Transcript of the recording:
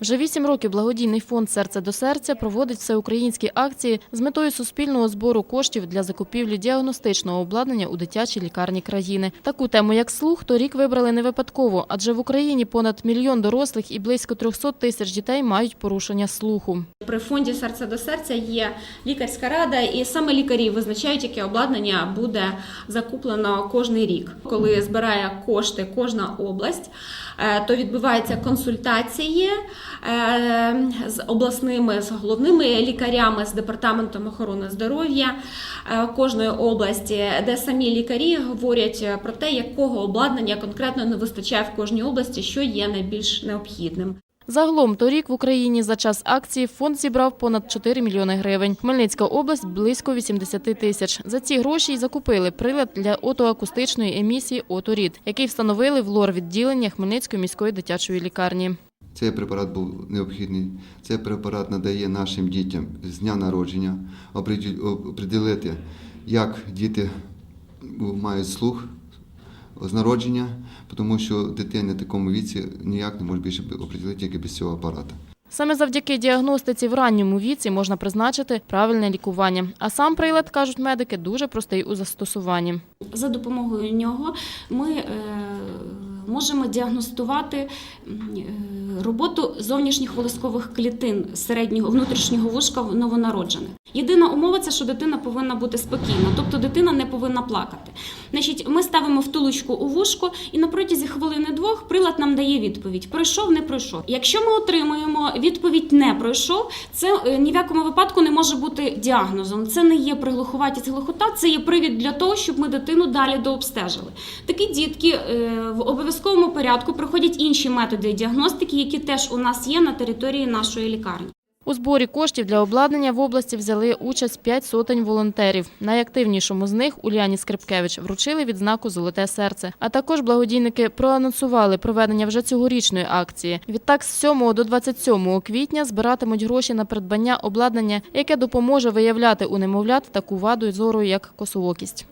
Вже вісім років благодійний фонд Серце до серця проводить всеукраїнські акції з метою суспільного збору коштів для закупівлі діагностичного обладнання у дитячій лікарні країни. Таку тему, як слух, торік вибрали не випадково, адже в Україні понад мільйон дорослих і близько 300 тисяч дітей мають порушення слуху. При фонді серце до серця є лікарська рада, і саме лікарі визначають, яке обладнання буде закуплено кожний рік. Коли збирає кошти кожна область, е, то відбуваються консультації з обласними, з головними лікарями, з департаментом охорони здоров'я е, кожної області, де самі лікарі говорять про те, якого обладнання конкретно не вистачає в кожній області, що є найбільш необхідним. Загалом торік в Україні за час акції фонд зібрав понад 4 мільйони гривень. Хмельницька область – близько 80 тисяч. За ці гроші й закупили прилад для отоакустичної емісії «Оторід», який встановили в лор-відділення Хмельницької міської дитячої лікарні. Цей препарат був необхідний. Цей препарат надає нашим дітям з дня народження оприділити, як діти мають слух з народження, тому що дитина в такому віці ніяк не може більше оприділити, тільки без цього апарата. Саме завдяки діагностиці в ранньому віці можна призначити правильне лікування. А сам прилад, кажуть медики, дуже простий у застосуванні. За допомогою нього ми е, можемо діагностувати е, роботу зовнішніх волоскових клітин середнього внутрішнього вушка новонароджених. Єдина умова це, що дитина повинна бути спокійна, тобто дитина не повинна плакати. Значить, ми ставимо втулочку у вушко, і на протязі хвилини-двох прилад нам дає відповідь: пройшов, не пройшов. Якщо ми отримуємо відповідь не пройшов, це е, ні в якому випадку не може бути діагнозом. Це не є приглуховатість глухота, це є привід для того, щоб ми дитину далі дообстежили. Такі дітки е, в обов'язковому порядку проходять інші методи діагностики, які теж у нас є на території нашої лікарні. У зборі коштів для обладнання в області взяли участь п'ять сотень волонтерів. Найактивнішому з них Уляні Скрипкевич вручили відзнаку Золоте серце. А також благодійники проанонсували проведення вже цьогорічної акції. Відтак, з 7 до 27 квітня збиратимуть гроші на придбання обладнання, яке допоможе виявляти у немовлят таку ваду зору, як косоокість.